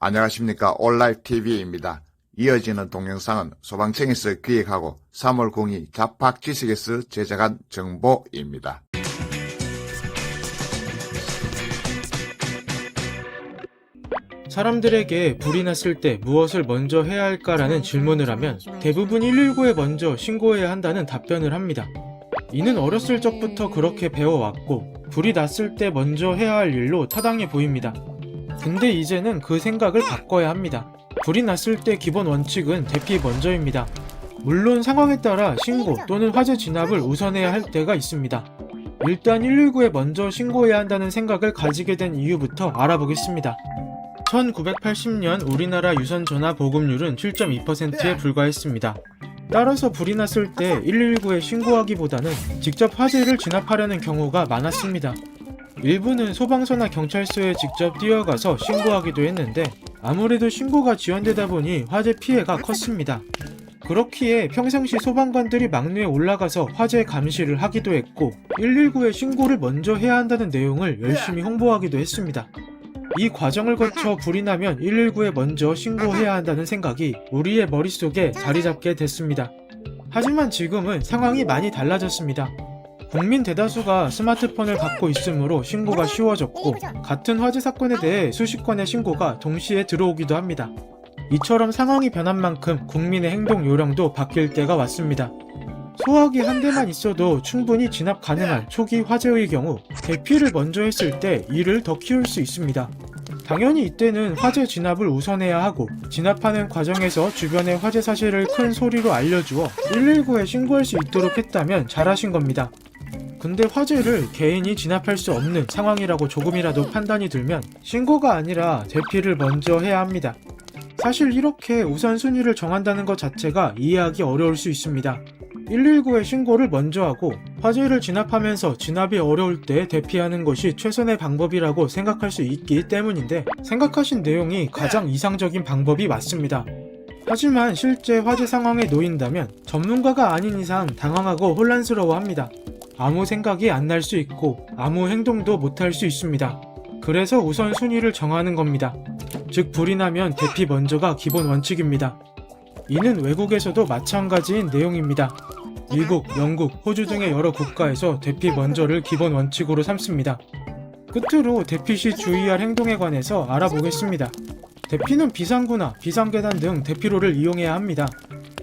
안녕하십니까 올라이프 TV입니다. 이어지는 동영상은 소방청에서 기획하고 3월 공이 자팍지식에서 제작한 정보입니다. 사람들에게 불이 났을 때 무엇을 먼저 해야 할까라는 질문을 하면 대부분 119에 먼저 신고해야 한다는 답변을 합니다. 이는 어렸을 적부터 그렇게 배워왔고 불이 났을 때 먼저 해야 할 일로 타당해 보입니다. 근데 이제는 그 생각을 바꿔야 합니다. 불이 났을 때 기본 원칙은 대피 먼저입니다. 물론 상황에 따라 신고 또는 화재 진압을 우선해야 할 때가 있습니다. 일단 119에 먼저 신고해야 한다는 생각을 가지게 된 이유부터 알아보겠습니다. 1980년 우리나라 유선 전화 보급률은 7.2%에 불과했습니다. 따라서 불이 났을 때 119에 신고하기보다는 직접 화재를 진압하려는 경우가 많았습니다. 일부는 소방서나 경찰서에 직접 뛰어가서 신고하기도 했는데 아무래도 신고가 지연되다 보니 화재 피해가 컸습니다. 그렇기에 평상시 소방관들이 막내에 올라가서 화재 감시를 하기도 했고 119에 신고를 먼저 해야 한다는 내용을 열심히 홍보하기도 했습니다. 이 과정을 거쳐 불이 나면 119에 먼저 신고해야 한다는 생각이 우리의 머릿속에 자리 잡게 됐습니다. 하지만 지금은 상황이 많이 달라졌습니다. 국민 대다수가 스마트폰을 갖고 있으므로 신고가 쉬워졌고 같은 화재 사건에 대해 수십 건의 신고가 동시에 들어오기도 합니다. 이처럼 상황이 변한 만큼 국민의 행동 요령도 바뀔 때가 왔습니다. 소화기 한 대만 있어도 충분히 진압 가능한 초기 화재의 경우 대피를 먼저 했을 때 일을 더 키울 수 있습니다. 당연히 이때는 화재 진압을 우선해야 하고 진압하는 과정에서 주변의 화재 사실을 큰 소리로 알려주어 119에 신고할 수 있도록 했다면 잘하신 겁니다. 근데 화재를 개인이 진압할 수 없는 상황이라고 조금이라도 판단이 들면 신고가 아니라 대피를 먼저 해야 합니다. 사실 이렇게 우선순위를 정한다는 것 자체가 이해하기 어려울 수 있습니다. 119에 신고를 먼저 하고 화재를 진압하면서 진압이 어려울 때 대피하는 것이 최선의 방법이라고 생각할 수 있기 때문인데 생각하신 내용이 가장 이상적인 방법이 맞습니다. 하지만 실제 화재 상황에 놓인다면 전문가가 아닌 이상 당황하고 혼란스러워 합니다. 아무 생각이 안 날 수 있고 아무 행동도 못할 수 있습니다. 그래서 우선 순위를 정하는 겁니다. 즉 불이 나면 대피 먼저가 기본 원칙입니다. 이는 외국에서도 마찬가지인 내용입니다. 미국, 영국, 호주 등의 여러 국가에서 대피 먼저를 기본 원칙으로 삼습니다. 끝으로 대피 시 주의할 행동에 관해서 알아보겠습니다. 대피는 비상구나 비상계단 등 대피로를 이용해야 합니다.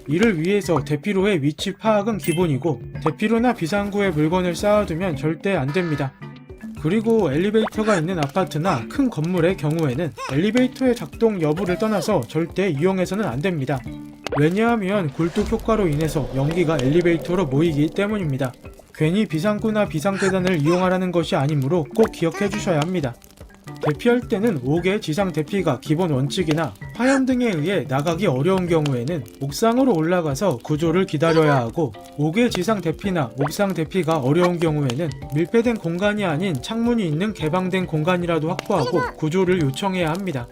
이를 위해서 대피로의 위치 파악은 기본이고 대피로나 비상구에 물건을 쌓아두면 절대 안 됩니다. 그리고 엘리베이터가 있는 아파트나 큰 건물의 경우에는 엘리베이터의 작동 여부를 떠나서 절대 이용해서는 안 됩니다. 왜냐하면 굴뚝 효과로 인해서 연기가 엘리베이터로 모이기 때문입니다. 괜히 비상구나 비상계단을 이용하라는 것이 아니므로 꼭 기억해 주셔야 합니다. 대피할 때는 5개 지상 대피가 기본 원칙이나 화염 등에 의해 나가기 어려운 경우에는 옥상으로 올라가서 구조를 기다려야 하고 5개 지상 대피나 옥상 대피가 어려운 경우에는 밀폐된 공간이 아닌 창문이 있는 개방된 공간이라도 확보하고 구조를 요청해야 합니다.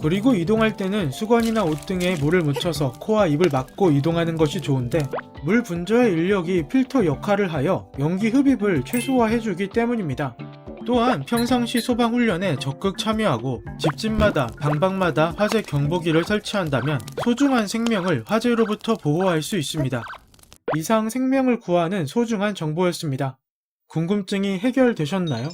그리고 이동할 때는 수건이나 옷 등에 물을 묻혀서 코와 입을 막고 이동하는 것이 좋은데 물 분자의 인력이 필터 역할을 하여 연기 흡입을 최소화해주기 때문입니다. 또한 평상시 소방훈련에 적극 참여하고 집집마다 방방마다 화재 경보기를 설치한다면 소중한 생명을 화재로부터 보호할 수 있습니다. 이상 생명을 구하는 소중한 정보였습니다. 궁금증이 해결되셨나요?